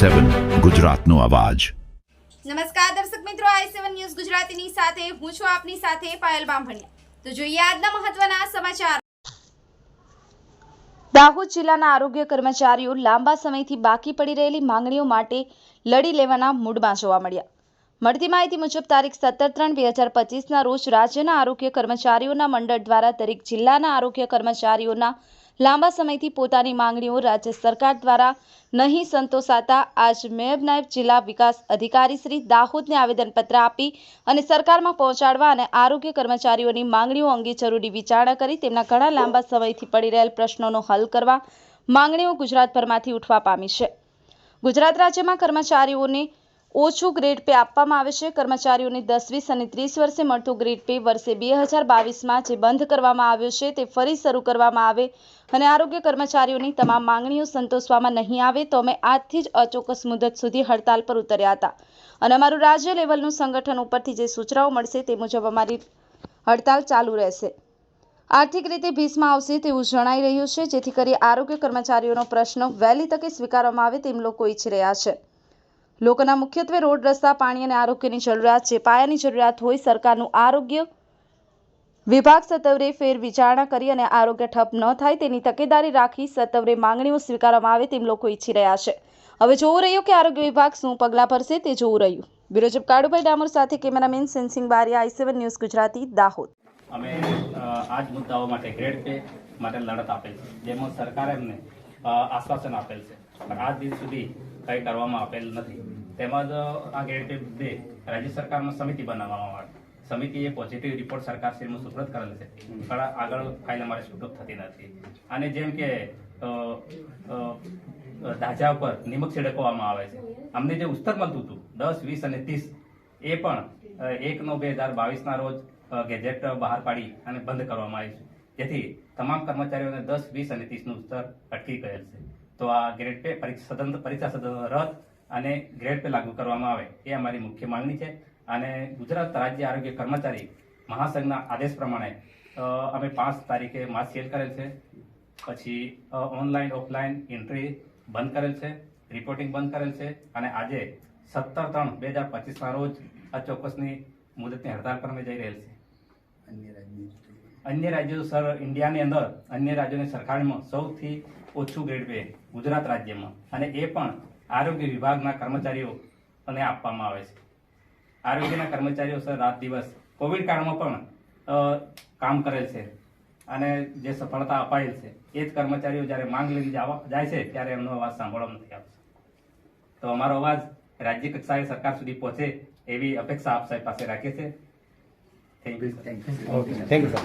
સેવન ગુજરાતનો અવાજ. નમસ્કાર દર્શક મિત્રો આઈ સેવન ન્યૂઝ ગુજરાતીની સાથે હું છું આપની સાથે પાયલ બામભણિયા. તો જોઈએ આજના મહત્વના સમાચાર. દાહોદ જિલ્લાના આરોગ્ય કર્મચારીઓ લાંબા સમયથી બાકી પડી રહેલી માંગણીઓ માટે લડી લેવાના મૂડમાં જોવા મળ્યા. મળતી માહિતી મુજબ તારીખ સત્તર ત્રણ બે હજાર પચીસના રોજ રાજ્યના આરોગ્ય કર્મચારીઓના મંડળ દ્વારા દરેક જિલ્લાના આરોગ્ય કર્મચારીઓના લાંબા સમયથી પોતાની માંગણીઓ રાજ્ય સરકાર દ્વારા નહીં સંતોષાતા આજ મેયર નાયબ જિલ્લા વિકાસ અધિકારી શ્રી દાહોદને આવેદનપત્ર આપી અને સરકારમાં પહોંચાડવા અને આરોગ્ય કર્મચારીઓની માંગણીઓ અંગે જરૂરી વિચારણા કરી તેમના ઘણા લાંબા સમયથી પડી રહેલ પ્રશ્નોનો હલ કરવા માંગણીઓ ગુજરાતભરમાંથી ઉઠવા પામી છે. ગુજરાત રાજ્યમાં કર્મચારીઓને ઓછું ગ્રેડ પે આપવામાં આવે છે. કર્મચારીઓને દસ વીસ અને ત્રીસ વર્ષે મળતું ગ્રેડ પે વર્ષે બે હજાર બાવીસમાં જે બંધ કરવામાં આવ્યો છે તે ફરી શરૂ કરવામાં આવે અને આરોગ્ય કર્મચારીઓની તમામ માંગણીઓ સંતોષવામાં નહીં આવે તો અમે આજથી જ અચોક્કસ મુદત સુધી હડતાલ પર ઉતર્યા હતા. અને અમારું રાજ્ય લેવલનું સંગઠન ઉપરથી જે સૂચનાઓ મળશે તે મુજબ અમારી હડતાલ ચાલુ રહેશે. આર્થિક રીતે ભીસમાં આવશે તેવું જણાઈ રહ્યું છે. જેથી કરી આરોગ્ય કર્મચારીઓનો પ્રશ્ન વહેલી તકે સ્વીકારવામાં આવે તેમ લોકો ઈચ્છી રહ્યા છે. લોકોના મુખ્યત્વે રોડ રસ્તા, પાણી અને આરોગ્યની જરૂરિયાત છે. પાયાની જરૂરિયાત હોય સરકારનું આરોગ્ય વિભાગ સત્વરે ફેર વિચારણા કરી અને આરોગ્ય ઠપ ન થાય તેની તકેદારી રાખી સત્વરે માંગણીઓ સ્વીકારવામાં આવે તેમ લોકો ઈચ્છી રહ્યા છે. હવે જોવું રહ્યું કે આરોગ્ય વિભાગ શું પગલાં ભરશે તે જોવું રહ્યું. બ્યુરો કાળુભાઈ ડામોર સાથે cameraman Sensing Baria, I seven news Gujarati, Dahod. અમે આ મુદ્દાઓ માટે ગ્રેડ પે માટે લડત આપેલ છે, જેમાં સરકારે અમને આશ્વાસન આપેલ છે. પણ આજ દિન સુધી કંઈ કરવામાં આપેલ નથી. તેમજ આ ગ્રેડ પે મુદ્દે રાજ્ય સરકારમાં સમિતિ બનાવવામાં આવે. સમિતિએ પોઝિટિવ રિપોર્ટ સરકારશ્રીમાં સુપ્રત કરેલ છે. પણ આગળ ફાઇલ અમારે સ્વીકૃત થતી નથી. અને જેમ કે ધાજા ઉપર નિમક છિડકવામાં આવે છે. અમને જે ઉસ્તર મળતું હતું દસ વીસ અને ત્રીસ એ પણ એક નવ બે હજાર બાવીસના રોજ ગેજેટ બહાર પાડી અને બંધ કરવામાં આવી છે. જેથી તમામ કર્મચારીઓને દસ વીસ અને ત્રીસનું ઉત્તર અટકી ગયેલ છે. તો આ ગ્રેડ પે પરીક્ષા સદન પરીક્ષા સદન રદ અને ગ્રેડ પે લાગુ કરવામાં આવે એ અમારી મુખ્ય માંગણી છે. અને ગુજરાત રાજ્ય આરોગ્ય કર્મચારી મહાસંઘના આદેશ પ્રમાણે અમે પાંચ તારીખે માસ સેલ કરેલ છે. પછી ઓનલાઈન ઓફલાઈન એન્ટ્રી બંધ કરેલ છે રિપોર્ટિંગ બંધ કરેલ છે. અને આજે સત્તર ત્રણ બે હજાર પચીસના રોજ અચોક્કસની મુદતની હડતાલ પર અમે જઈ રહેલ છે. અન્ય રાજ્યો સર ઇન્ડિયાની અંદર અન્ય રાજ્યોની સરખામણીમાં સૌથી ઓછું ગ્રેડ પે ગુજરાત રાજ્યમાં. અને એ પણ આરોગ્ય વિભાગના કર્મચારીઓને આપવામાં આવે છે. આરોગ્યના કર્મચારીઓ સર રાત દિવસ કોવિડ કાળમાં પણ કામ કરેલ છે અને જે સફળતા અપાયેલ છે એ જ કર્મચારીઓ જ્યારે માંગ લઈને જાય છે ત્યારે એમનો અવાજ સાંભળવા નથી આવતો. તો અમારો અવાજ રાજ્ય કક્ષાએ સરકાર સુધી પહોંચે એવી અપેક્ષા આપ સાહેબ પાસે રાખીએ છીએ. Thank you thank you sir